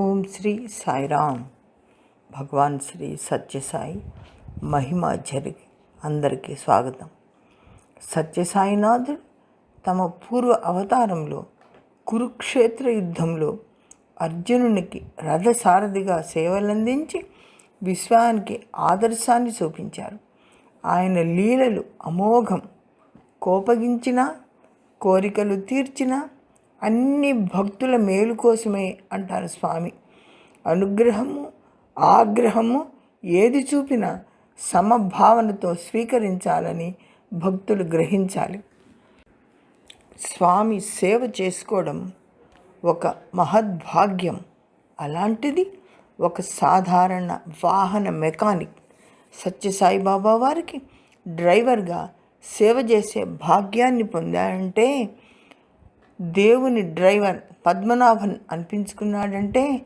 ఓం శ్రీ సాయిరామ్ భగవాన్ శ్రీ సత్యసాయి మహిమ జరిగి అందరికీ స్వాగతం. సత్యసాయినాథుడు తమ పూర్వ అవతారంలో కురుక్షేత్ర యుద్ధంలో అర్జునునికి రథసారథిగా సేవలందించి విశ్వానికి ఆదర్శాన్ని చూపించారు. ఆయన లీలలు అమోఘం కోపగించిన కోరికలు తీర్చిన అన్ని భక్తుల మేలు కోసమే అంటారు స్వామి. అనుగ్రహము ఆగ్రహము ఏది చూపినా సమభావనతో స్వీకరించాలని భక్తులు గ్రహించాలి. స్వామి సేవ చేసుకోవడం ఒక మహద్భాగ్యం. అలాంటిది ఒక సాధారణ వాహన మెకానిక్ సత్యసాయిబాబా వారికి డ్రైవర్గా సేవ చేసే భాగ్యాన్ని పొందారంటే దేవుని డ్రైవర్ పద్మనాభన్ అనిపించుకున్నాడంటే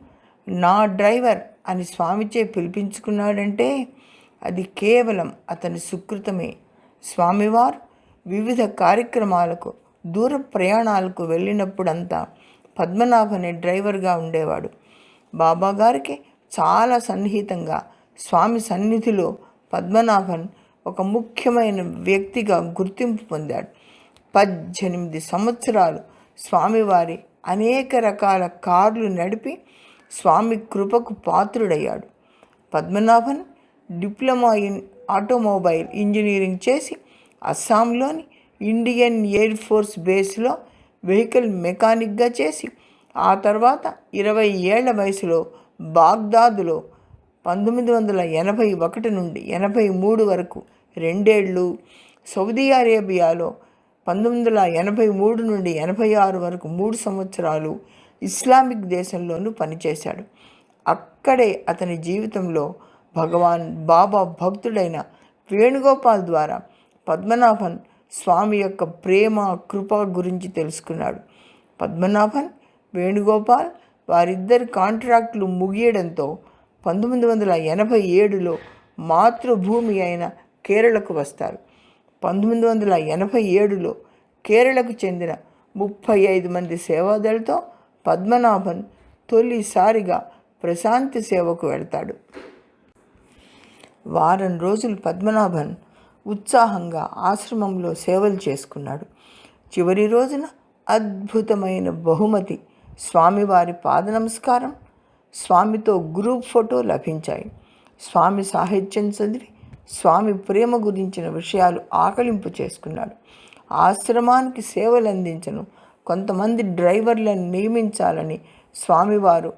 నా డ్రైవర్ అని స్వామిచే పిలిపించుకున్నాడంటే అది కేవలం అతని సుకృతమే. స్వామివారు వివిధ కార్యక్రమాలకు దూర ప్రయాణాలకు వెళ్ళినప్పుడంతా పద్మనాభనే డ్రైవర్గా ఉండేవాడు. బాబాగారికి చాలా సన్నిహితంగా స్వామి సన్నిధిలో పద్మనాభన్ ఒక ముఖ్యమైన వ్యక్తిగా గుర్తింపు పొందాడు. పద్దెనిమిది సంవత్సరాలు స్వామివారి అనేక రకాల కార్లు నడిపి స్వామి కృపకు పాత్రుడయ్యాడు. Padmanabhan diploma in automobile engineering చేసి అస్సాంలోని ఇండియన్ ఎయిర్ ఫోర్స్ బేస్లో వెహికల్ మెకానిక్గా చేసి ఆ తర్వాత ఇరవై ఏళ్ళ వయసులో బాగ్దాదులో పంతొమ్మిది వందల ఎనభై ఒకటి నుండి ఎనభై మూడు వరకు రెండేళ్ళు సౌదీ అరేబియాలో పంతొమ్మిది వందల ఎనభై మూడు నుండి ఎనభై ఆరు వరకు మూడు సంవత్సరాలు ఇస్లామిక్ దేశంలోనూ పనిచేశాడు. అక్కడే అతని జీవితంలో భగవాన్ బాబా భక్తుడైన వేణుగోపాల్ ద్వారా పద్మనాభన్ స్వామి యొక్క ప్రేమ కృప గురించి తెలుసుకున్నాడు. పద్మనాభన్ వేణుగోపాల్ వారిద్దరి కాంట్రాక్టులు ముగియడంతో పంతొమ్మిది వందల ఎనభై ఏడులో మాతృభూమి అయిన కేరళకు వస్తారు. పంతొమ్మిది వందల ఎనభై ఏడులో కేరళకు చెందిన ముప్పై ఐదు మంది సేవాదళతో పద్మనాభన్ తొలిసారిగా ప్రశాంతి సేవకు వెళ్తాడు. వారం రోజులు పద్మనాభన్ ఉత్సాహంగా ఆశ్రమంలో సేవలు చేసుకున్నాడు. చివరి రోజున అద్భుతమైన బహుమతి స్వామివారి పాద నమస్కారం స్వామితో గ్రూప్ ఫోటో లభించాయి. స్వామి సాహిత్యం చదివి స్వామి ప్రేమ గురించిన విషయాలు ఆకలింపు చేసుకున్నాడు. ఆశ్రమానికి సేవలు అందించను కొంతమంది డ్రైవర్లను నియమించాలని స్వామివారు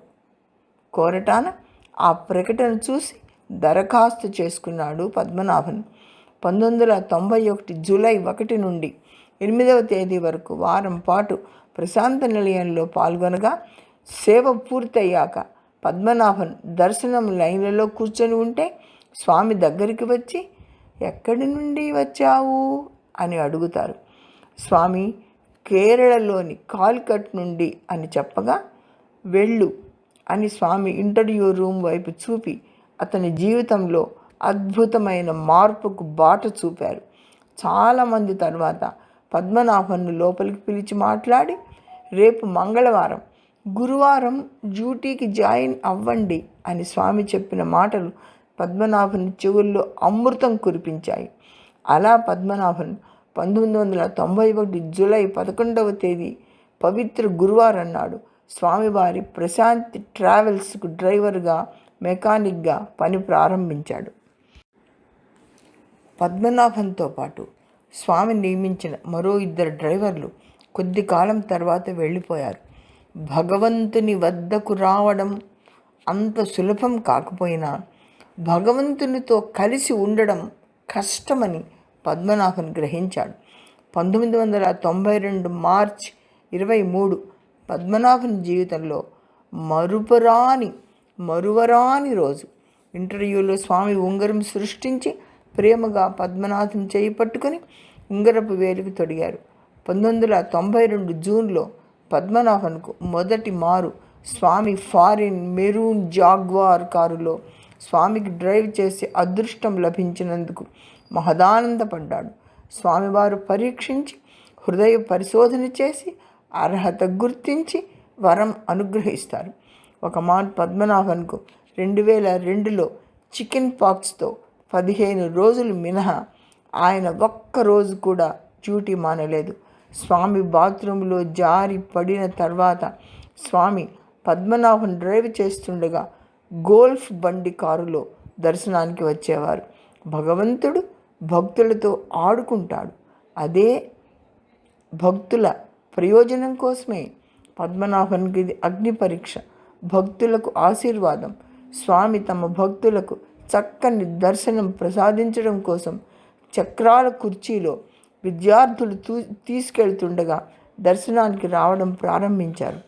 కోరటాన ఆ ప్రకటన చూసి దరఖాస్తు చేసుకున్నాడు పద్మనాభన్. పంతొమ్మిది వందల తొంభై ఒకటి జూలై ఒకటి నుండి ఎనిమిదవ తేదీ వరకు వారం పాటు ప్రశాంత నిలయంలో పాల్గొనగా సేవ పూర్తయ్యాక పద్మనాభన్ దర్శనం లైన్లలో కూర్చొని ఉంటే స్వామి దగ్గరికి వచ్చి ఎక్కడి నుండి వచ్చావు? అని అడుగుతారు. స్వామి కేరళలోని కాల్కట్ నుండి అని చెప్పగా వెళ్ళు అని స్వామి ఇంటర్వ్యూ రూమ్ వైపు చూపి అతని జీవితంలో అద్భుతమైన మార్పుకు బాట చూపారు. చాలామంది తర్వాత పద్మనాభన్ను లోపలికి పిలిచి మాట్లాడి రేపు మంగళవారం గురువారం డ్యూటీకి జాయిన్ అవ్వండి అని స్వామి చెప్పిన మాటలు పద్మనాభుని చెవుల్లో అమృతం కురిపించాయి. అలా పద్మనాభన్ పంతొమ్మిది వందల తొంభై ఒకటి జూలై పదకొండవ తేదీ పవిత్ర గురువారం నాడు స్వామివారి ప్రశాంతి ట్రావెల్స్కు డ్రైవర్గా మెకానిక్గా పని ప్రారంభించాడు. పద్మనాభంతో పాటు స్వామి నియమించిన మరో ఇద్దరు డ్రైవర్లు కొద్ది కాలం తర్వాత వెళ్ళిపోయారు. భగవంతుని వద్దకు రావడం అంత సులభం కాకపోయినా భగవంతునితో కలిసి ఉండడం కష్టమని పద్మనాభన్ గ్రహించాడు. పంతొమ్మిది వందల తొంభై రెండు మార్చ్ ఇరవై మూడు పద్మనాభన్ జీవితంలో మరుపురాని మరువరాని రోజు. ఇంటర్వ్యూలో స్వామి ఉంగరం సృష్టించి ప్రేమగా పద్మనాభం చేయి పట్టుకొని ఉంగరపు వేలికి తొడిగారు. పంతొమ్మిది వందల తొంభై రెండు జూన్లో పద్మనాభన్కు మొదటి మారు స్వామి ఫారిన్ మెరూన్ జాగ్వార్ కారులో స్వామికి డ్రైవ్ చేసే అదృష్టం లభించినందుకు మహదానందపడ్డాడు. స్వామివారు పరీక్షించి హృదయ పరిశోధన చేసి అర్హత గుర్తించి వరం అనుగ్రహిస్తారు. ఒక మాట్ పద్మనాభన్కు రెండు వేల రెండులో చికెన్ పాక్స్తో పదిహేను రోజులు మినహా ఆయన ఒక్క రోజు కూడా డ్యూటీ మానలేదు. స్వామి బాత్రూంలో జారి పడిన తర్వాత స్వామి పద్మనాభన్ డ్రైవ్ చేస్తుండగా గోల్ఫ్ బండి కారులో దర్శనానికి వచ్చేవారు. భగవంతుడు భక్తులతో ఆడుకుంటాడు. అదే భక్తుల ప్రయోజనం కోసమే పద్మనాభన్కి ఇది అగ్ని పరీక్ష భక్తులకు ఆశీర్వాదం స్వామి తమ భక్తులకు చక్కని దర్శనం ప్రసాదించడం కోసం చక్రాల కుర్చీలో విద్యార్థులు తూ తీసుకెళ్తుండగా దర్శనానికి రావడం ప్రారంభించారు.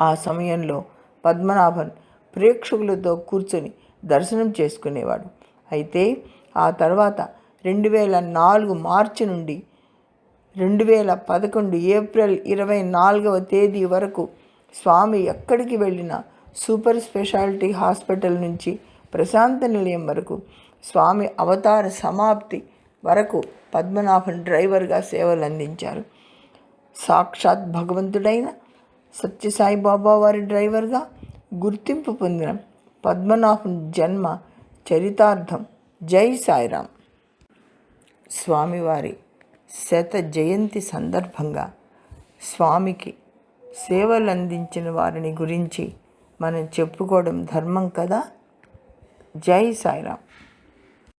ఆ సమయంలో పద్మనాభన్ ప్రేక్షకులతో కూర్చొని దర్శనం చేసుకునేవాడు. అయితే ఆ తర్వాత రెండు వేల నాలుగు మార్చి నుండి రెండు వేల పదకొండు ఏప్రిల్ ఇరవై నాలుగవ తేదీ వరకు స్వామి ఎక్కడికి వెళ్ళినా సూపర్ స్పెషాలిటీ హాస్పిటల్ నుంచి ప్రశాంత నిలయం వరకు స్వామి అవతార సమాప్తి వరకు పద్మనాభన్ డ్రైవర్గా సేవలు అందించారు సాక్షాత్ భగవంతుడైన సత్యసాయిబాబా వారి డ్రైవర్గా గుర్తింపు పొందిన పద్మనాభం జన్మ చరితార్థం. జై సాయిరాం. స్వామివారి శత జయంతి సందర్భంగా స్వామికి సేవలు అందించిన వారిని గురించి మనం చెప్పుకోవడం ధర్మం కదా? జై సాయిరాం.